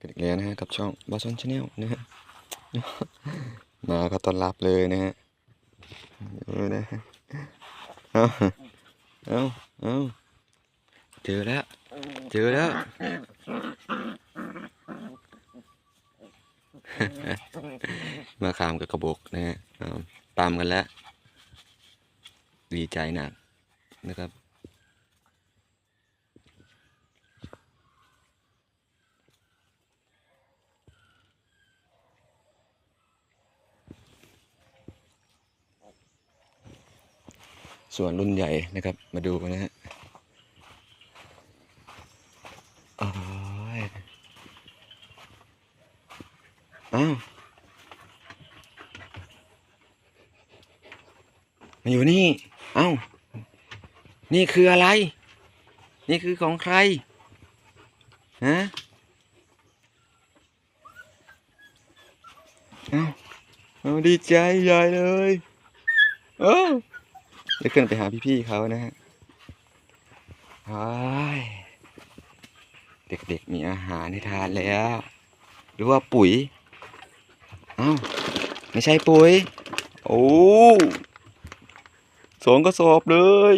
กันอีกแล้วนะฮะกับช่องบอสซอนชาแนลนะฮะมาก็ต้อนรับเลยนะฮะเออนะฮะเอาเอาเอาเจอแล้ว เจอแล้วมาขามกับกระบอกนะฮะตามกันแล้ว ดีใจหนักนะครับ ส่วนรุ่นใหญ่นะครับ มาดูกันนะฮะอ้ยอ้าวมาอยู่นี่ เอ้า นี่คืออะไร นี่คือของใคร ฮะ เอ้าเอาดีใจใหญ่เลย เอ้า จะขึ้นไปหาพี่ๆเขานะฮะเด็กๆมีอาหารให้ทานแล้ว หรือว่าปุ๋ยเอ้าไม่ใช่ปุ๋ย โอ้สองกระสอบเลย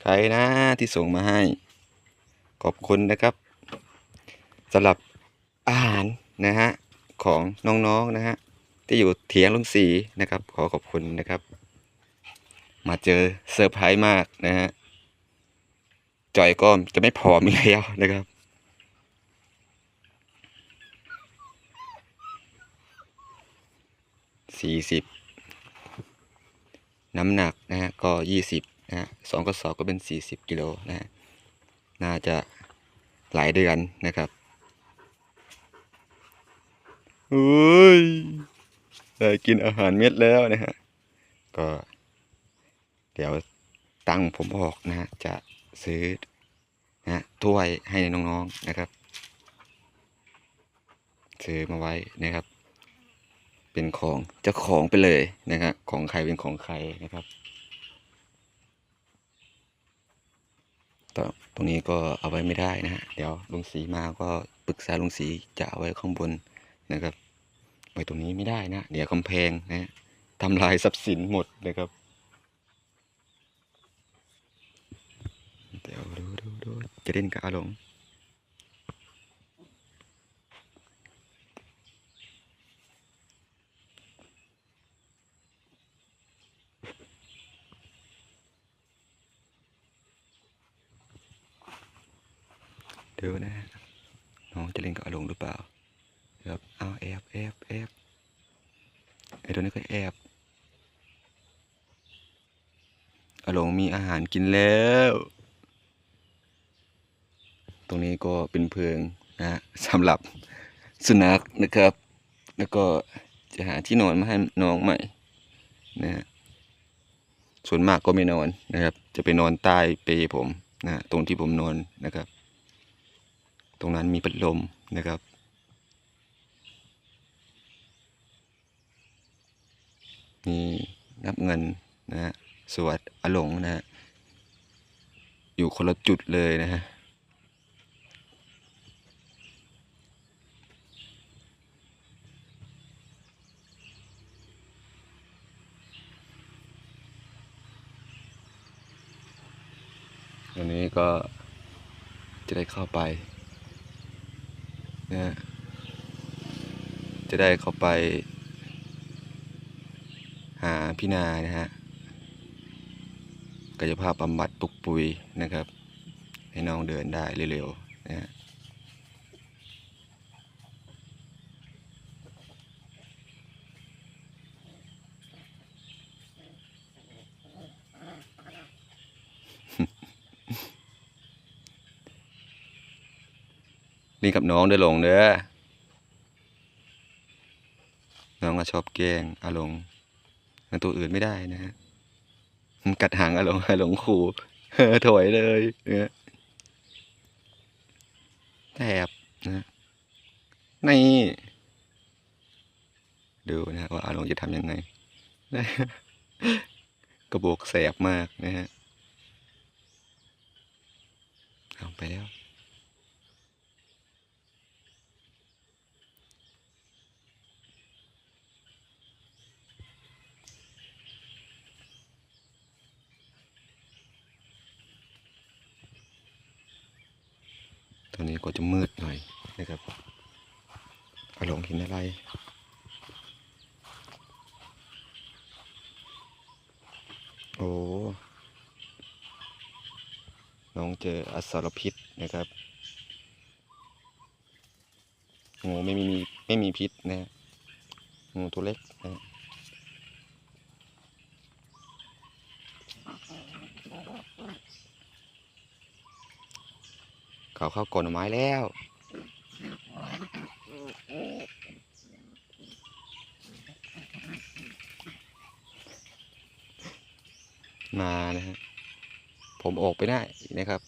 ใครนะที่ส่งมาให้ ขอบคุณนะครับสำหรับอาหารนะฮะ ของน้องๆนะฮะ ที่อยู่เถียงลุงสีนะครับ ขอขอบคุณนะครับ มาเจอเซอร์ไพรส์มากนะฮะจอยก็จะไม่ผอมอีกแล้วนะครับสี่สิบน้ำหนักนะฮะก็ยี่สิบนะฮะสองกระสอบก็เป็นสี่สิบกิโลนะฮะน่าจะหลายเดือนนะครับเฮ้ย ได้กินอาหารเม็ดแล้วนะฮะ ก็ เดี๋ยวตังผมออกนะฮะจะซื้อนะฮะถ้วยให้น้องๆนะครับ ซื้อมาไว้นะครับ เป็นของเจ้าของไปเลยนะครับของใครเป็นของใครนะครับต่อตรงนี้ก็เอาไว้ไม่ได้นะฮะ เดี๋ยวลุงสีมาก็ปรึกษาลุงสีจะเอาไว้ข้างบนนะครับ ไว้ตรงนี้ไม่ได้นะ เดี๋ยวกำแพงนะทำลายทรัพย์สินหมดนะครับ เดี๋ยวดูดูดูจะเล่นกับอาหลงดูนะน้องจะเล่นกับอาหลงหรือเปล่า ครับเอาแอบแอบแอบไอ้ตัวนี้ก็แอบอาหลงมีอาหารกินแล้ว ตรงนี้ก็เป็นเพิงนะสำหรับสุนัขนะครับ แล้วก็จะหาที่นอนมาให้น้องใหม่นะฮะส่วนมากก็ไม่นอนนะครับ จะไปนอนใต้เปผมนะฮะตรงที่ผมนอนนะครับ ตรงนั้นมีพัดลมนะครับ มีนับเงินนะฮะสวดอหลงนะฮะอยู่คนละจุดเลยนะฮะวันนี้ก็จะได้เข้าไปนะจะได้เข้าไป หาพี่นานะฮะกายภาพบำบัดปลุกปุยนะครับ ให้น้องเดินได้เร็วๆนะฮะนี่กับน้องเด้หลงเด้อน้องก็ชอบแกล้งอาลงมัน ตัวอื่นไม่ได้นะฮะมันกัดหางอาหลงอาหลงขู่เออถอยเลยเนี่ยแทบนะนี่ดูนะฮะว่าอาหลงจะทำยังไง กระบอกแสบมากนะฮะเอาไปแล้ว อนนี้ก็จะมืดหน่อยนะครับอาหลงเห็นอะไรโอ้น้องเจออสรพิษนะครับงูไม่มีไม่มีพิษนะฮะงูตัวเล็กนะ เขาเข้ากอนไม้แล้วมานะฮะผมออกไปได้นะครับ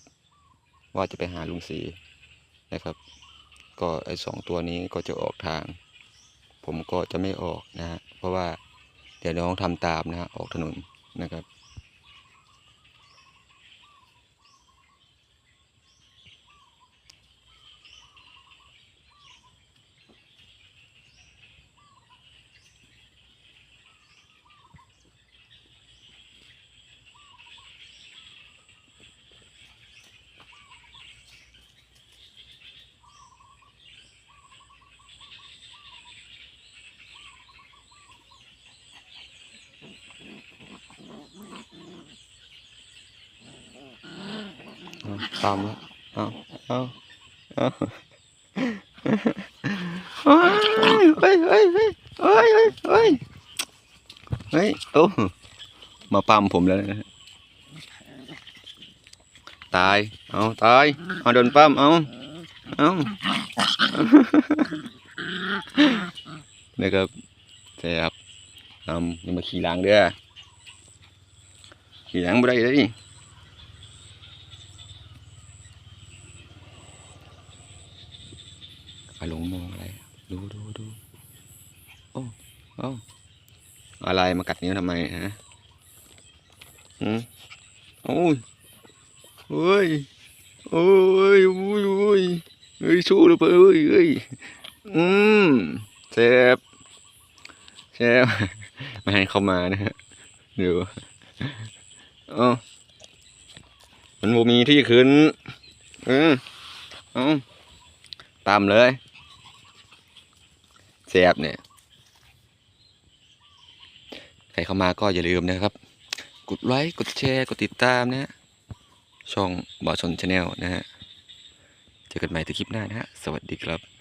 ว่าจะไปหาลุงสีนะครับ ก็ไอ้สองตัวนี้ก็จะออกทาง ผมก็จะไม่ออกนะฮะเพราะว่าเดี๋ยวน้องทำตามนะฮะออกถนนนะครับ ตามแล้วเอาเอาเอาเฮ้ยเฮ้ยเฮ้ยเฮ้ยเฮ้ยเฮ้ยเฮ้ยโอ้มาปั๊มผมแล้วนะตาย เอาตาย เอาโดนปั๊มเอาเอานะครับแซ่บนำยังมาขี่หลังเด้อขี่หลังบ่ได้เลย อา หลงมองอะไร ดูดูดูโอ้โอ้อะไรมากัดนิ้วทำไมฮะอืมโอ้ยเฮ้ยโอ้ยโอ้ยโอ้ยเฮ้ยสู้เลยเปล่าเฮ้ยเฮ้ยอืมเจ็บเจ็บไม่ให้เข้ามานะฮะเดี๋ยวอ้ามันบ่มีที่ขึ้นเออเอ้าตามเลย ซบเนี่ย ใครเข้ามาก็อย่าลืมนะครับ กดไลค์กดแชร์ กดติดตามนะฮะช่องบอชนชาแนลนะฮะ เจอกันใหม่ที่คลิปหน้านะฮะ สวัสดีครับ